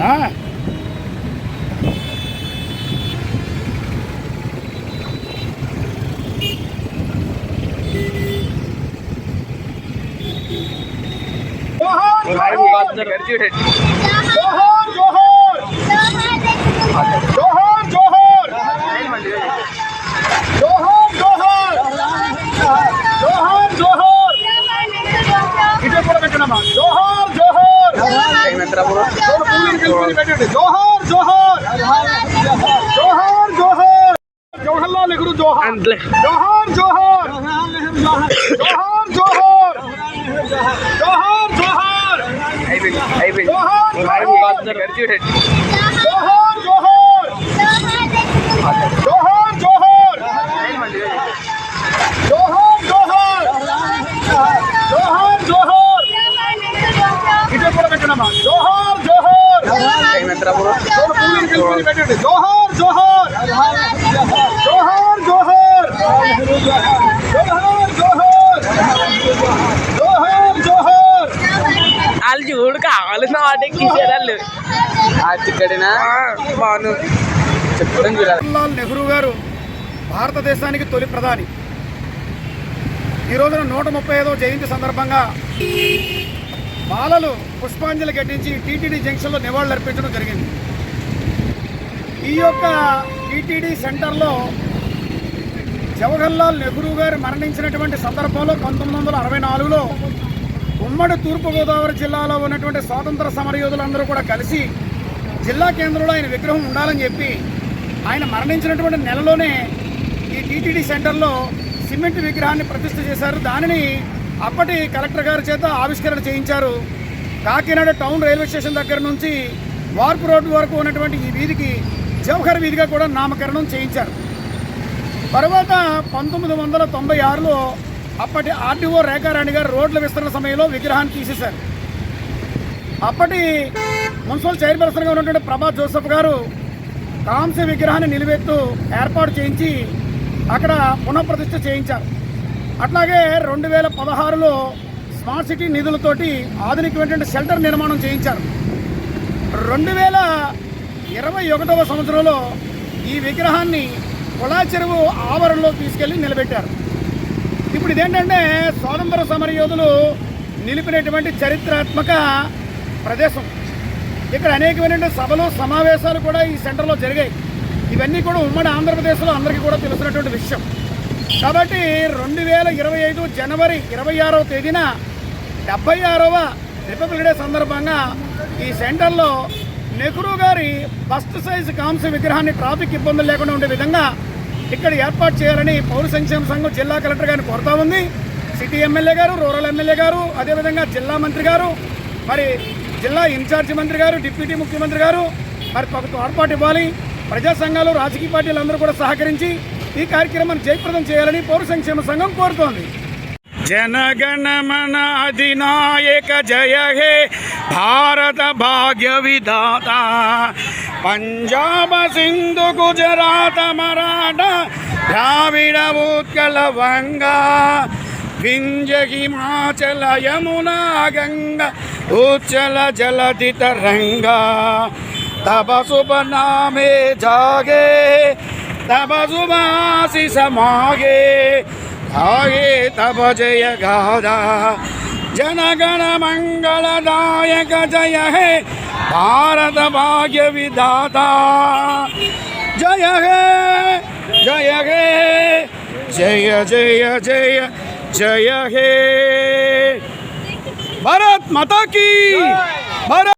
हाँ जोहर जोहर जोहर जोहर जोहर जोहर जोहर जोहर जोहर जोहर जोहर জওহরলাল নেহরু জওহর জওহর জওহর জওহর জওহর জওহর জওহর জওহর জওহর জওহর వాళ్ళు చూడు కావాల్సిన వాటికి తీసేదాళ్ళు ఇక్కడేనా బాగుంది. చెప్పడం జవహర్లాల్ నెహ్రూ గారు భారతదేశానికి తొలి ప్రధాని. ఈ రోజున నూట ముప్పై ఐదవ జయంతి సందర్భంగా బాలలు పుష్పాంజలి ఘటించి టీటీడీ జంక్షన్లో నివాళులు అర్పించడం జరిగింది. ఈ యొక్క టీటీడీ సెంటర్లో జవహర్లాల్ నెహ్రూ గారు మరణించినటువంటి సందర్భంలో పంతొమ్మిది వందల అరవై నాలుగులో ఉమ్మడి తూర్పుగోదావరి జిల్లాలో ఉన్నటువంటి స్వాతంత్ర సమరయోధులందరూ కూడా కలిసి జిల్లా కేంద్రంలో ఆయన విగ్రహం ఉండాలని చెప్పి ఆయన మరణించినటువంటి నెలలోనే ఈ టీటీడీ సెంటర్లో సిమెంట్ విగ్రహాన్ని ప్రతిష్ఠ చేశారు. దానిని అప్పటి కలెక్టర్ గారి చేత ఆవిష్కరణ చేయించారు. కాకినాడ టౌన్ రైల్వే స్టేషన్ దగ్గర నుంచి వార్పు రోడ్డు వరకు ఉన్నటువంటి ఈ వీధికి జవహర్ వీధిగా కూడా నామకరణం చేయించారు. తర్వాత పంతొమ్మిది వందల తొంభై ఆరులో అప్పటి ఆర్డీఓ రేఖారాణి గారు రోడ్ల విస్తరణ సమయంలో విగ్రహాన్ని తీసేశారు. అప్పటి మున్సిపల్ చైర్పర్సన్గా ఉన్నటువంటి ప్రభా జోసఫ్ గారు కాంస్య విగ్రహాన్ని నిలువెత్తు ఏర్పాటు చేయించి అక్కడ పునఃప్రతిష్ఠ చేయించారు. అట్లాగే రెండు వేల పదహారులో స్మార్ట్ సిటీ నిధులతోటి ఆధునికమైనటువంటి షెల్టర్ నిర్మాణం చేయించారు. రెండు వేల ఇరవై ఒకటవ సంవత్సరంలో ఈ విగ్రహాన్ని కొలా చెరువు ఆవరణలో తీసుకెళ్ళి నిలబెట్టారు. ఇప్పుడు ఇదేంటంటే స్వాతంత్ర సమర యోధులు నిలిపినటువంటి చరిత్రాత్మక ప్రదేశం. ఇక్కడ అనేకమైనటువంటి సభలు సమావేశాలు కూడా ఈ సెంటర్లో జరిగాయి. ఇవన్నీ కూడా ఉమ్మడి ఆంధ్రప్రదేశ్లో అందరికీ కూడా తెలిసినటువంటి విషయం. కాబట్టి రెండు వేల ఇరవై ఐదు జనవరి ఇరవై ఆరవ తేదీన డెబ్బై ఆరవ రిపబ్లిక్ డే సందర్భంగా ఈ సెంటర్లో నెహ్రూ గారి ఫస్ట్ సైజ్ కాంస్య విగ్రహాన్ని ట్రాఫిక్ ఇబ్బందులు లేకుండా ఉండే విధంగా ఇక్కడ ఏర్పాటు చేయాలని పౌర సంక్షేమ సంఘం జిల్లా కలెక్టర్ గారిని కోరుతా ఉంది. సిటీ ఎమ్మెల్యే గారు రూరల్ ఎమ్మెల్యే గారు అదేవిధంగా జిల్లా మంత్రి గారు మరి జిల్లా ఇన్ఛార్జి మంత్రి గారు డిప్యూటీ ముఖ్యమంత్రి గారు మరి ఒక తోడ్పాటు ఇవ్వాలి. ప్రజా సంఘాలు రాజకీయ పార్టీలు అందరూ కూడా సహకరించి ఈ కార్యక్రమాన్ని జయప్రదం చేయాలని పౌర సంక్షేమ సంఘం కోరుతోంది. జనగణమన అధినాయక జయ హే. భారత భాగ్య విధాత పంజాబ సింధు గుజరాత మరాఠ ద్రావిడ ఉత్కల వంగ వింజ హిమాచల యమునా గంగ ఉచ్చల జలధి తరంగ తబ శుభ నామే జాగే తబ శుభాశిష మాగే ధాయే తబ జయ గాదా जनगण मङ्गलदायक जय हे भारत भाग्य विधाता जय हे जय हे जय जय जय जय हे। भरत माता की। भरत